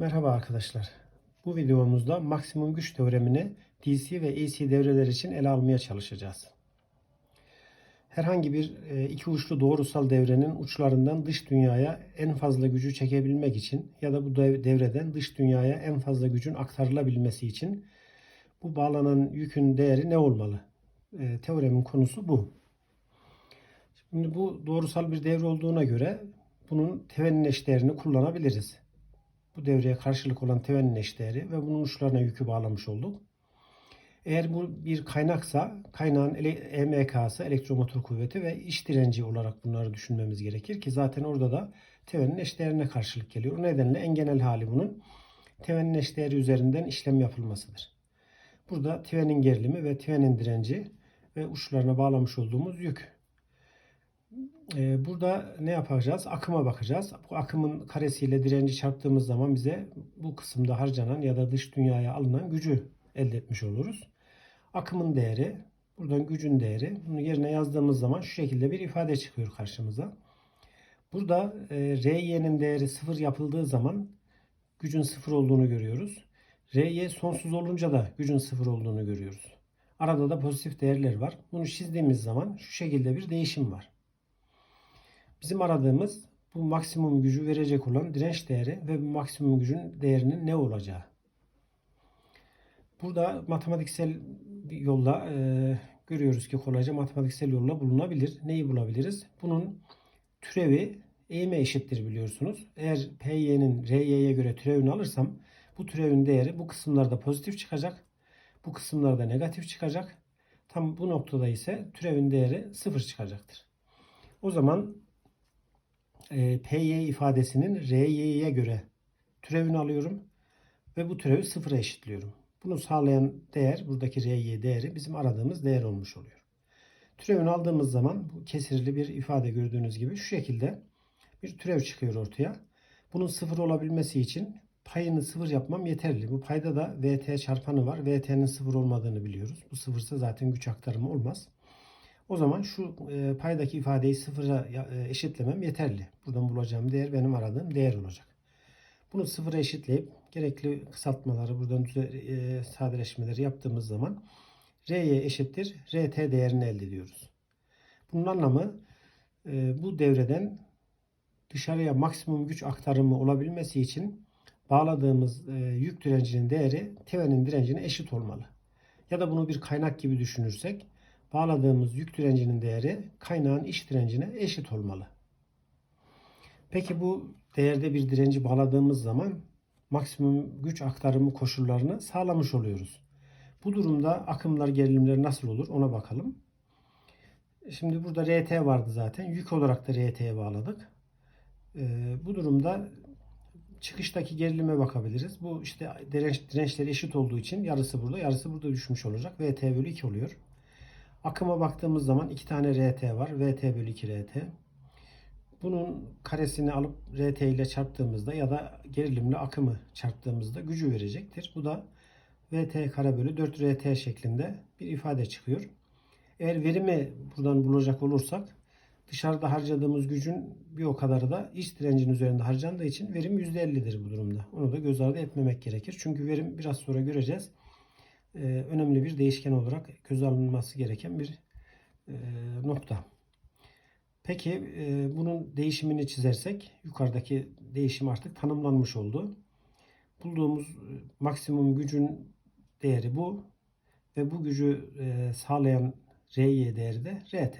Merhaba arkadaşlar. Bu videomuzda maksimum güç teoremini DC ve AC devreler için ele almaya çalışacağız. Herhangi bir e, iki uçlu doğrusal devrenin uçlarından dış dünyaya en fazla gücü çekebilmek için ya da bu dev- devreden dış dünyaya en fazla gücün aktarılabilmesi için bu bağlanan yükün değeri ne olmalı? E, Teoremin konusu bu. Şimdi bu doğrusal bir devre olduğuna göre bunun tevenin eşdeğerini kullanabiliriz bu devreye karşılık olan tevenin eşdeğeri ve bunun uçlarına yükü bağlamış olduk. Eğer bu bir kaynaksa kaynağın EMK'sı elektromotor kuvveti ve iş direnci olarak bunları düşünmemiz gerekir ki zaten orada da tevenin eşdeğerine karşılık geliyor. O nedenle en genel hali bunun tevenin eşdeğeri üzerinden işlem yapılmasıdır. Burada tevenin gerilimi ve tevenin direnci ve uçlarına bağlamış olduğumuz yük Burada ne yapacağız? Akıma bakacağız. Bu akımın karesiyle direnci çarptığımız zaman bize bu kısımda harcanan ya da dış dünyaya alınan gücü elde etmiş oluruz. Akımın değeri, buradan gücün değeri. Bunu yerine yazdığımız zaman şu şekilde bir ifade çıkıyor karşımıza. Burada e, Ry'nin değeri sıfır yapıldığı zaman gücün sıfır olduğunu görüyoruz. Ry sonsuz olunca da gücün sıfır olduğunu görüyoruz. Arada da pozitif değerler var. Bunu çizdiğimiz zaman şu şekilde bir değişim var. Bizim aradığımız bu maksimum gücü verecek olan direnç değeri ve bu maksimum gücün değerinin ne olacağı. Burada matematiksel bir yolla e, görüyoruz ki kolayca matematiksel yolla bulunabilir. Neyi bulabiliriz? Bunun türevi eğime eşittir biliyorsunuz. Eğer PY'nin RY'ye göre türevini alırsam bu türevin değeri bu kısımlarda pozitif çıkacak. Bu kısımlarda negatif çıkacak. Tam bu noktada ise türevin değeri sıfır çıkacaktır. O zaman e, PY ifadesinin RY'ye göre türevini alıyorum ve bu türevi sıfıra eşitliyorum. Bunu sağlayan değer buradaki RY değeri bizim aradığımız değer olmuş oluyor. Türevini aldığımız zaman bu kesirli bir ifade gördüğünüz gibi şu şekilde bir türev çıkıyor ortaya. Bunun sıfır olabilmesi için payını sıfır yapmam yeterli. Bu payda da VT çarpanı var. VT'nin sıfır olmadığını biliyoruz. Bu sıfırsa zaten güç aktarımı olmaz. O zaman şu e, paydaki ifadeyi sıfıra e, eşitlemem yeterli. Buradan bulacağım değer benim aradığım değer olacak. Bunu sıfıra eşitleyip gerekli kısaltmaları buradan e, sadeleşmeleri yaptığımız zaman R'ye eşittir RT değerini elde ediyoruz. Bunun anlamı bu devreden dışarıya maksimum güç aktarımı olabilmesi için bağladığımız yük direncinin değeri tevenin direncine eşit olmalı. Ya da bunu bir kaynak gibi düşünürsek bağladığımız yük direncinin değeri kaynağın iş direncine eşit olmalı. Peki bu değerde bir direnci bağladığımız zaman maksimum güç aktarımı koşullarını sağlamış oluyoruz. Bu durumda akımlar gerilimleri nasıl olur ona bakalım. Şimdi burada RT vardı zaten. Yük olarak da RT'ye bağladık. Ee, bu durumda çıkıştaki gerilime bakabiliriz. Bu işte direnç, dirençleri eşit olduğu için yarısı burada yarısı burada düşmüş olacak. VT bölü 2 oluyor. Akıma baktığımız zaman iki tane RT var. VT bölü 2 RT. Bunun karesini alıp RT ile çarptığımızda ya da gerilimle akımı çarptığımızda gücü verecektir. Bu da VT kare bölü 4 RT şeklinde bir ifade çıkıyor. Eğer verimi buradan bulacak olursak dışarıda harcadığımız gücün bir o kadarı da iç direncin üzerinde harcandığı için verim %50'dir bu durumda. Onu da göz ardı etmemek gerekir. Çünkü verim biraz sonra göreceğiz. Ee, önemli bir değişken olarak göz alınması gereken bir e, nokta. Peki e, bunun değişimini çizersek yukarıdaki değişim artık tanımlanmış oldu. Bulduğumuz e, maksimum gücün değeri bu ve bu gücü e, sağlayan RY değeri de RT.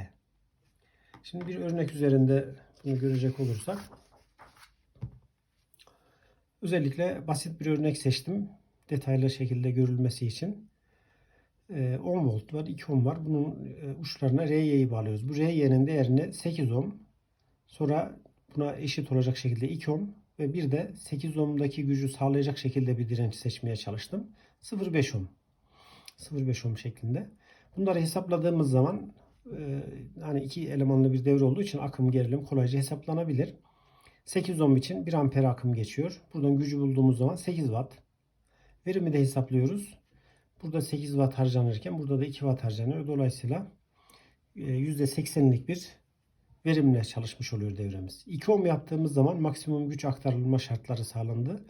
Şimdi bir örnek üzerinde bunu görecek olursak özellikle basit bir örnek seçtim detaylı şekilde görülmesi için. E, 10 volt var, 2 ohm var. Bunun e, uçlarına RY'yi bağlıyoruz. Bu RY'nin değerini 8 ohm. Sonra buna eşit olacak şekilde 2 ohm ve bir de 8 ohm'daki gücü sağlayacak şekilde bir direnç seçmeye çalıştım. 0.5 ohm. 0.5 ohm şeklinde. Bunları hesapladığımız zaman e, hani iki elemanlı bir devre olduğu için akım gerilim kolayca hesaplanabilir. 8 ohm için 1 amper akım geçiyor. Buradan gücü bulduğumuz zaman 8 watt. Verimi de hesaplıyoruz. Burada 8 watt harcanırken burada da 2 watt harcanıyor. Dolayısıyla %80'lik bir verimle çalışmış oluyor devremiz. 2 ohm yaptığımız zaman maksimum güç aktarılma şartları sağlandı.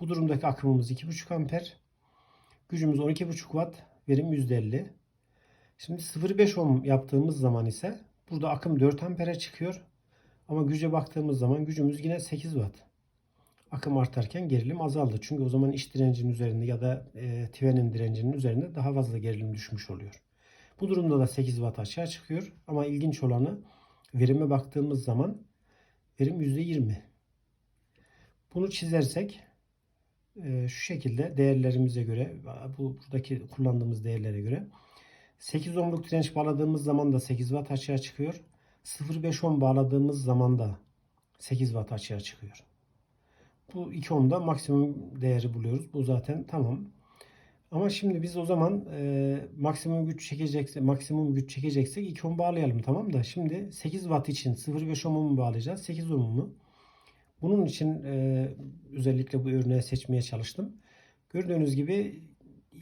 Bu durumdaki akımımız 2,5 amper. Gücümüz 12,5 watt. Verim %50. Şimdi 0,5 ohm yaptığımız zaman ise burada akım 4 ampere çıkıyor. Ama güce baktığımız zaman gücümüz yine 8 watt. Akım artarken gerilim azaldı. Çünkü o zaman iç direncin üzerinde ya da e, Tvenin direncinin üzerinde daha fazla gerilim düşmüş oluyor. Bu durumda da 8 watt aşağı çıkıyor. Ama ilginç olanı verime baktığımız zaman verim %20. Bunu çizersek e, şu şekilde değerlerimize göre bu buradaki kullandığımız değerlere göre 8 ohmluk direnç bağladığımız zaman da 8 watt açığa çıkıyor. 0.5 ohm bağladığımız zaman da 8 watt açığa çıkıyor. Bu 2 ohmda maksimum değeri buluyoruz. Bu zaten tamam. Ama şimdi biz o zaman e, maksimum güç çekeceksek, maksimum güç çekeceksek 2 ohm bağlayalım tamam da şimdi 8 watt için 0.5 ohm'u mu bağlayacağız? 8 ohm mu? Bunun için e, özellikle bu örneği seçmeye çalıştım. Gördüğünüz gibi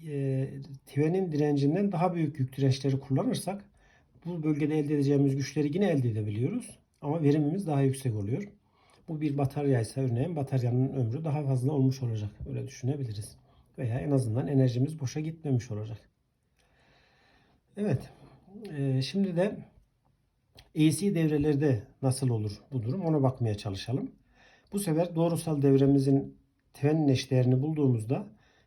e, Tvenin direncinden daha büyük yük dirençleri kullanırsak bu bölgede elde edeceğimiz güçleri yine elde edebiliyoruz. Ama verimimiz daha yüksek oluyor. Bu bir batarya ise örneğin bataryanın ömrü daha fazla olmuş olacak. Öyle düşünebiliriz. Veya en azından enerjimiz boşa gitmemiş olacak. Evet. E, şimdi de AC devrelerde nasıl olur bu durum ona bakmaya çalışalım. Bu sefer doğrusal devremizin Thevenin eşdeğerini bulduğumuzda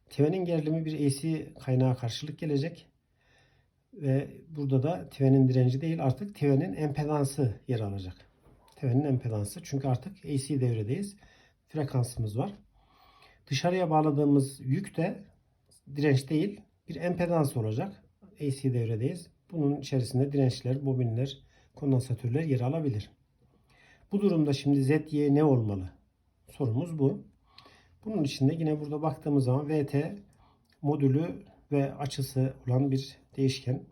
Thevenin gerilimi bir AC kaynağı karşılık gelecek. Ve burada da Thevenin direnci değil artık Thevenin empedansı yer alacak. Thevenin empedansı çünkü artık AC devredeyiz. Frekansımız var. Dışarıya bağladığımız yük de direnç değil bir empedans olacak. AC devredeyiz. Bunun içerisinde dirençler, bobinler, kondansatörler yer alabilir. Bu durumda şimdi ZY ne olmalı? Sorumuz bu. Bunun için de yine burada baktığımız zaman VT modülü ve açısı olan bir değişken.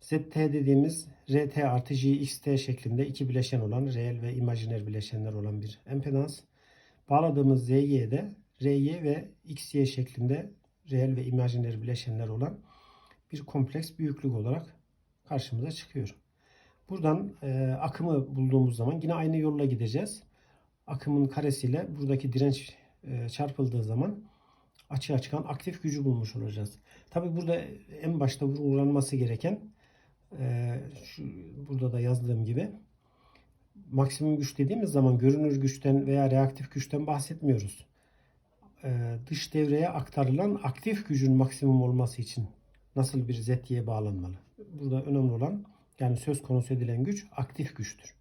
ZT dediğimiz RT artı JXT şeklinde iki bileşen olan reel ve imajiner bileşenler olan bir empedans. Bağladığımız ZY de RY ve XY şeklinde reel ve imajiner bileşenler olan bir kompleks büyüklük olarak karşımıza çıkıyor. Buradan e, akımı bulduğumuz zaman yine aynı yolla gideceğiz. Akımın karesiyle buradaki direnç e, çarpıldığı zaman açığa çıkan aktif gücü bulmuş olacağız. Tabi burada en başta vurgulanması gereken e, şu, burada da yazdığım gibi maksimum güç dediğimiz zaman görünür güçten veya reaktif güçten bahsetmiyoruz. E, dış devreye aktarılan aktif gücün maksimum olması için nasıl bir ZY'ye bağlanmalı? Burada önemli olan yani söz konusu edilen güç aktif güçtür.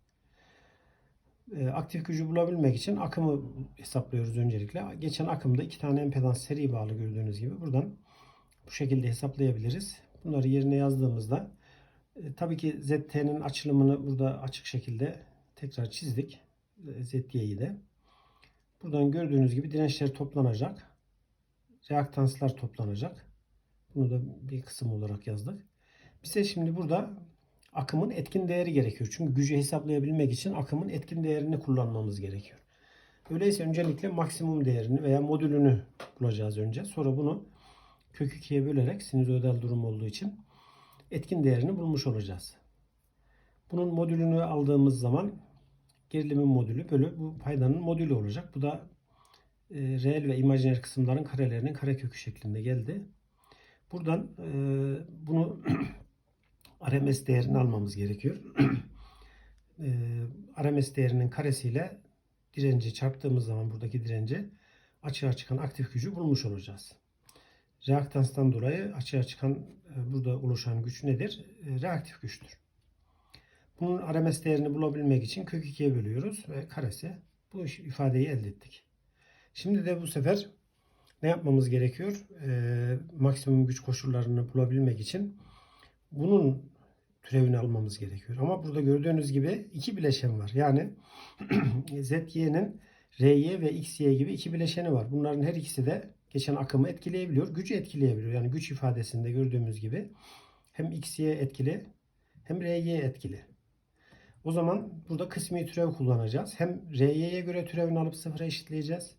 E, aktif gücü bulabilmek için akımı hesaplıyoruz öncelikle. Geçen akımda iki tane empedans seri bağlı gördüğünüz gibi buradan bu şekilde hesaplayabiliriz. Bunları yerine yazdığımızda e, tabii ki ZT'nin açılımını burada açık şekilde tekrar çizdik. E, ZT'yi de. Buradan gördüğünüz gibi dirençler toplanacak. Reaktanslar toplanacak. Bunu da bir kısım olarak yazdık. Bize şimdi burada akımın etkin değeri gerekiyor. Çünkü gücü hesaplayabilmek için akımın etkin değerini kullanmamız gerekiyor. Öyleyse öncelikle maksimum değerini veya modülünü bulacağız önce. Sonra bunu kök 2'ye bölerek sinüzoidal durum olduğu için etkin değerini bulmuş olacağız. Bunun modülünü aldığımız zaman gerilimin modülü bölü bu paydanın modülü olacak. Bu da e, reel ve imajiner kısımların karelerinin karekökü şeklinde geldi. Buradan e, bunu RMS değerini almamız gerekiyor. e, RMS değerinin karesiyle direnci çarptığımız zaman buradaki direnci açığa çıkan aktif gücü bulmuş olacağız. Reaktanstan dolayı açığa çıkan e, burada oluşan güç nedir? E, reaktif güçtür. Bunun RMS değerini bulabilmek için kök 2'ye bölüyoruz ve karesi bu ifadeyi elde ettik. Şimdi de bu sefer ne yapmamız gerekiyor? E, maksimum güç koşullarını bulabilmek için bunun türevini almamız gerekiyor. Ama burada gördüğünüz gibi iki bileşen var. Yani ZY'nin RY ve XY gibi iki bileşeni var. Bunların her ikisi de geçen akımı etkileyebiliyor. Gücü etkileyebiliyor. Yani güç ifadesinde gördüğümüz gibi hem XY etkili hem RY etkili. O zaman burada kısmi türev kullanacağız. Hem RY'ye göre türevini alıp sıfıra eşitleyeceğiz.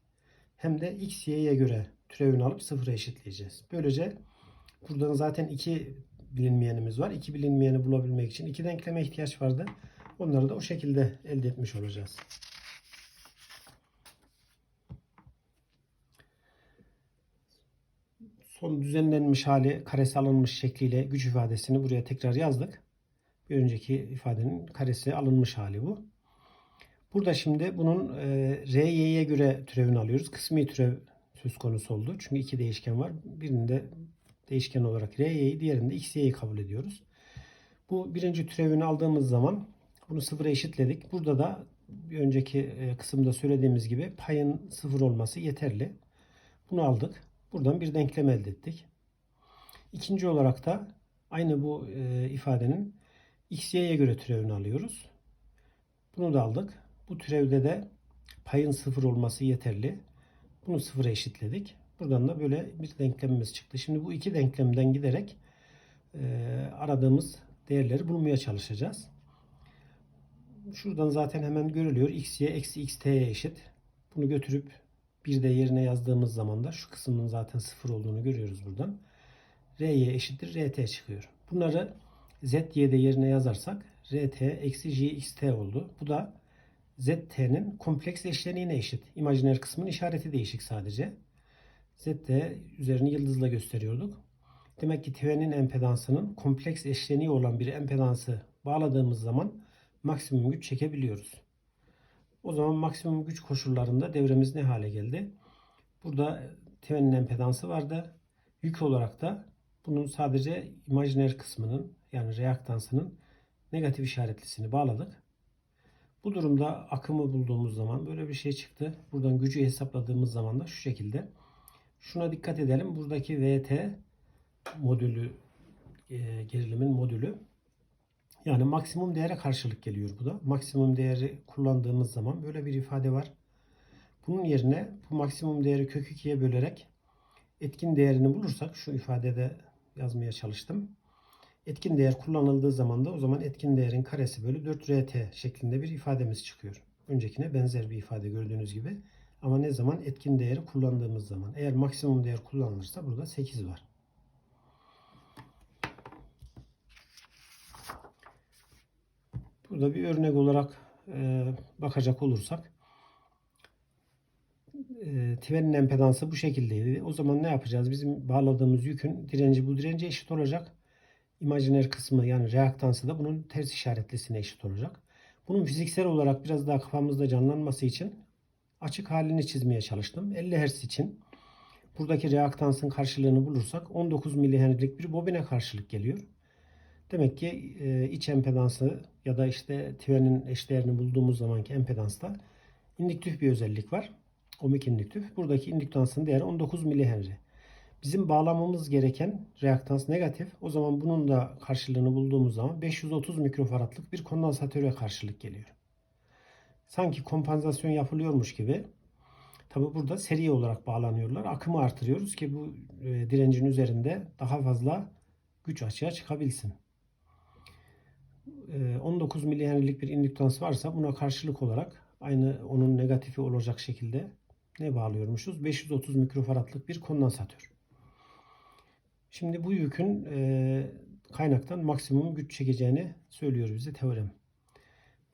Hem de XY'ye göre türevini alıp sıfıra eşitleyeceğiz. Böylece buradan zaten iki bilinmeyenimiz var. İki bilinmeyeni bulabilmek için iki denkleme ihtiyaç vardı. Onları da o şekilde elde etmiş olacağız. Son düzenlenmiş hali karesi alınmış şekliyle güç ifadesini buraya tekrar yazdık. Bir önceki ifadenin karesi alınmış hali bu. Burada şimdi bunun e, RY'ye göre türevini alıyoruz. Kısmi türev söz konusu oldu. Çünkü iki değişken var. Birinde değişken olarak RY'yi, diğerinde XY'yi kabul ediyoruz. Bu birinci türevini aldığımız zaman bunu sıfıra eşitledik. Burada da bir önceki e, kısımda söylediğimiz gibi payın sıfır olması yeterli. Bunu aldık. Buradan bir denklem elde ettik. İkinci olarak da aynı bu e, ifadenin x, y'ye göre türevini alıyoruz. Bunu da aldık. Bu türevde de payın sıfır olması yeterli. Bunu sıfıra eşitledik. Buradan da böyle bir denklemimiz çıktı. Şimdi bu iki denklemden giderek e, aradığımız değerleri bulmaya çalışacağız. Şuradan zaten hemen görülüyor. xy eksi xt'ye eşit. Bunu götürüp bir de yerine yazdığımız zaman da şu kısmın zaten sıfır olduğunu görüyoruz buradan. R'ye eşittir rt çıkıyor. Bunları zy'de yerine yazarsak rt eksi jxt oldu. Bu da zt'nin kompleks eşleniğine eşit. İmajiner kısmın işareti değişik sadece. zt üzerini yıldızla gösteriyorduk. Demek ki TV'nin empedansının kompleks eşleniği olan bir empedansı bağladığımız zaman maksimum güç çekebiliyoruz. O zaman maksimum güç koşullarında devremiz ne hale geldi? Burada TV'nin empedansı vardı. Yük olarak da bunun sadece imajiner kısmının yani reaktansının negatif işaretlisini bağladık. Bu durumda akımı bulduğumuz zaman böyle bir şey çıktı. Buradan gücü hesapladığımız zaman da şu şekilde. Şuna dikkat edelim. Buradaki VT modülü e, gerilimin modülü yani maksimum değere karşılık geliyor bu da. Maksimum değeri kullandığımız zaman böyle bir ifade var. Bunun yerine bu maksimum değeri kök 2'ye bölerek etkin değerini bulursak şu ifadede yazmaya çalıştım. Etkin değer kullanıldığı zaman da o zaman etkin değerin karesi bölü 4 RT şeklinde bir ifademiz çıkıyor. Öncekine benzer bir ifade gördüğünüz gibi. Ama ne zaman? Etkin değeri kullandığımız zaman. Eğer maksimum değer kullanılırsa burada 8 var. Burada bir örnek olarak e, bakacak olursak e, Tven'in empedansı bu şekildeydi. O zaman ne yapacağız? Bizim bağladığımız yükün direnci bu dirence eşit olacak. İmajiner kısmı yani reaktansı da bunun ters işaretlisine eşit olacak. Bunun fiziksel olarak biraz daha kafamızda canlanması için açık halini çizmeye çalıştım. 50 Hz için buradaki reaktansın karşılığını bulursak 19 milihenrilik bir bobine karşılık geliyor. Demek ki e, iç empedansı ya da işte TV'nin eşdeğerini bulduğumuz zamanki empedansta indüktif bir özellik var. Ohmik indüktif. Buradaki indüktansın değeri 19 milihenri. Bizim bağlamamız gereken reaktans negatif. O zaman bunun da karşılığını bulduğumuz zaman 530 mikrofaradlık bir kondansatöre karşılık geliyor. Sanki kompansasyon yapılıyormuş gibi. Tabi burada seri olarak bağlanıyorlar. Akımı artırıyoruz ki bu e, direncin üzerinde daha fazla güç açığa çıkabilsin. 19 e, milihenrilik bir indüktans varsa buna karşılık olarak aynı onun negatifi olacak şekilde ne bağlıyormuşuz? 530 mikrofaradlık bir kondansatör. Şimdi bu yükün e, kaynaktan maksimum güç çekeceğini söylüyor bize teorem.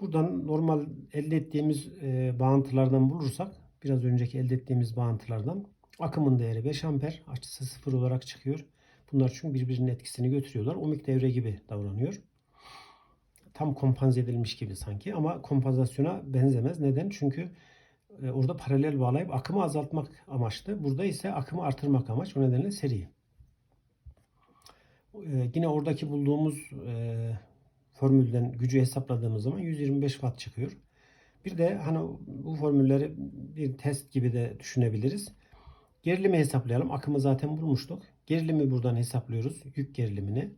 Buradan normal elde ettiğimiz e, bağıntılardan bulursak biraz önceki elde ettiğimiz bağıntılardan akımın değeri 5 amper açısı 0 olarak çıkıyor. Bunlar çünkü birbirinin etkisini götürüyorlar. Ohmik devre gibi davranıyor. Tam kompanze edilmiş gibi sanki ama kompansasyona benzemez. Neden? Çünkü e, orada paralel bağlayıp akımı azaltmak amaçlı. Burada ise akımı artırmak amaç. O nedenle seri. E, yine oradaki bulduğumuz e, formülden gücü hesapladığımız zaman 125 watt çıkıyor. Bir de hani bu formülleri bir test gibi de düşünebiliriz. Gerilimi hesaplayalım. Akımı zaten bulmuştuk. Gerilimi buradan hesaplıyoruz. Yük gerilimini.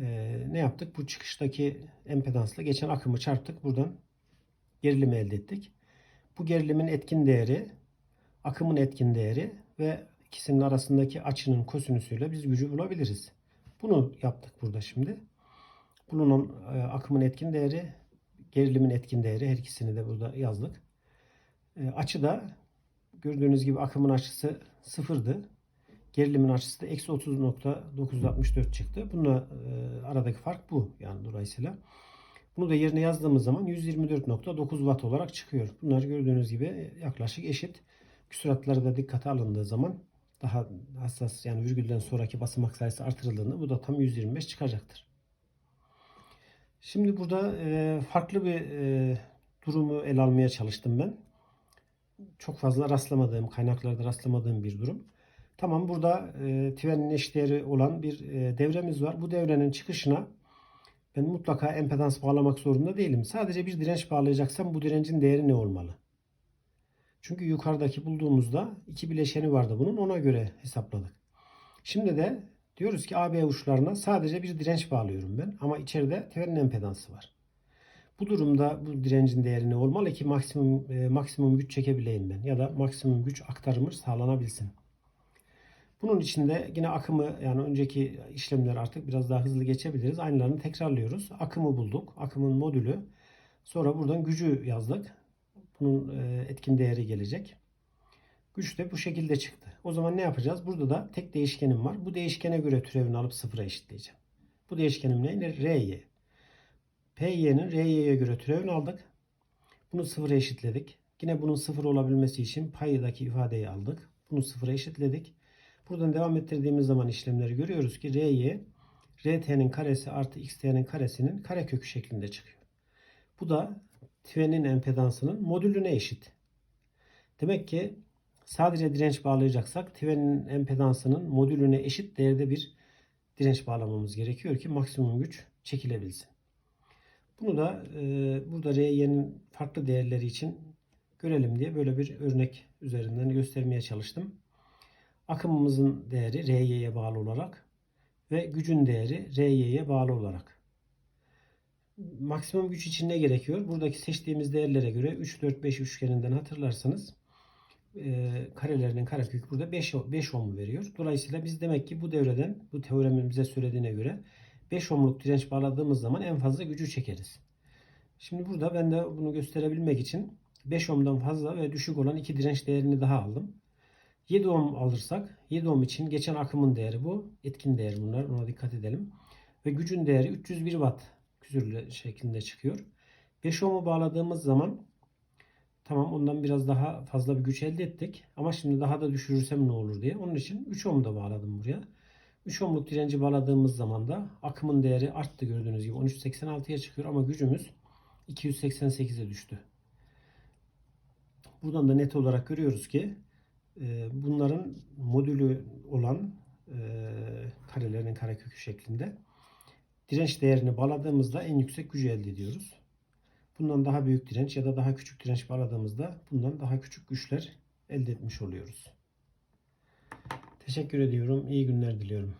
Ee, ne yaptık? Bu çıkıştaki empedansla geçen akımı çarptık. Buradan gerilimi elde ettik. Bu gerilimin etkin değeri, akımın etkin değeri ve ikisinin arasındaki açının kosinüsüyle biz gücü bulabiliriz. Bunu yaptık burada şimdi. Bulunan e, akımın etkin değeri, gerilimin etkin değeri her ikisini de burada yazdık. E, açı da gördüğünüz gibi akımın açısı sıfırdı. Gerilimin açısı da eksi 30.964 çıktı. Bununla e, aradaki fark bu. Yani dolayısıyla. Bunu da yerine yazdığımız zaman 124.9 watt olarak çıkıyor. Bunlar gördüğünüz gibi yaklaşık eşit. Küsuratları da dikkate alındığı zaman daha hassas yani virgülden sonraki basamak sayısı artırıldığında bu da tam 125 çıkacaktır. Şimdi burada e, farklı bir e, durumu ele almaya çalıştım ben. Çok fazla rastlamadığım, kaynaklarda rastlamadığım bir durum. Tamam burada e, Tven'in eşdeğeri olan bir e, devremiz var. Bu devrenin çıkışına ben mutlaka empedans bağlamak zorunda değilim. Sadece bir direnç bağlayacaksam bu direncin değeri ne olmalı? Çünkü yukarıdaki bulduğumuzda iki bileşeni vardı bunun ona göre hesapladık. Şimdi de diyoruz ki AB uçlarına sadece bir direnç bağlıyorum ben ama içeride Tven'in empedansı var. Bu durumda bu direncin değeri ne olmalı ki maksimum e, maksimum güç çekebileyim ben ya da maksimum güç aktarımı sağlanabilsin. Bunun içinde yine akımı yani önceki işlemler artık biraz daha hızlı geçebiliriz. Aynılarını tekrarlıyoruz. Akımı bulduk. Akımın modülü. Sonra buradan gücü yazdık. Bunun e, etkin değeri gelecek. Güç de bu şekilde çıktı. O zaman ne yapacağız? Burada da tek değişkenim var. Bu değişkene göre türevini alıp sıfıra eşitleyeceğim. Bu değişkenim ne? R'y. Py'nin Ry'ye göre türevini aldık. Bunu sıfıra eşitledik. Yine bunun sıfır olabilmesi için paydaki ifadeyi aldık. Bunu sıfıra eşitledik. Buradan devam ettirdiğimiz zaman işlemleri görüyoruz ki R'ye RT'nin karesi artı XT'nin karesinin karekökü şeklinde çıkıyor. Bu da Tven'in empedansının modülüne eşit. Demek ki sadece direnç bağlayacaksak Tven'in empedansının modülüne eşit değerde bir direnç bağlamamız gerekiyor ki maksimum güç çekilebilsin. Bunu da e, burada Ry'nin farklı değerleri için görelim diye böyle bir örnek üzerinden göstermeye çalıştım. Akımımızın değeri Ry'ye bağlı olarak ve gücün değeri Ry'ye bağlı olarak. Maksimum güç için ne gerekiyor? Buradaki seçtiğimiz değerlere göre 3, 4, 5 üçgeninden hatırlarsanız e, karelerinin karekökü burada 5, 5 ohm veriyor. Dolayısıyla biz demek ki bu devreden bu teoremin bize söylediğine göre 5 ohmluk direnç bağladığımız zaman en fazla gücü çekeriz. Şimdi burada ben de bunu gösterebilmek için 5 ohmdan fazla ve düşük olan iki direnç değerini daha aldım. 7 ohm alırsak 7 ohm için geçen akımın değeri bu. Etkin değer bunlar. Ona dikkat edelim. Ve gücün değeri 301 watt küsürlü şeklinde çıkıyor. 5 ohm'u bağladığımız zaman tamam ondan biraz daha fazla bir güç elde ettik. Ama şimdi daha da düşürürsem ne olur diye. Onun için 3 ohm da bağladım buraya. 3 ohmluk direnci bağladığımız zaman da akımın değeri arttı gördüğünüz gibi 13.86'ya çıkıyor ama gücümüz 288'e düştü. Buradan da net olarak görüyoruz ki e, bunların modülü olan e, karelerin karekökü şeklinde direnç değerini bağladığımızda en yüksek gücü elde ediyoruz. Bundan daha büyük direnç ya da daha küçük direnç bağladığımızda bundan daha küçük güçler elde etmiş oluyoruz. Teşekkür ediyorum. İyi günler diliyorum.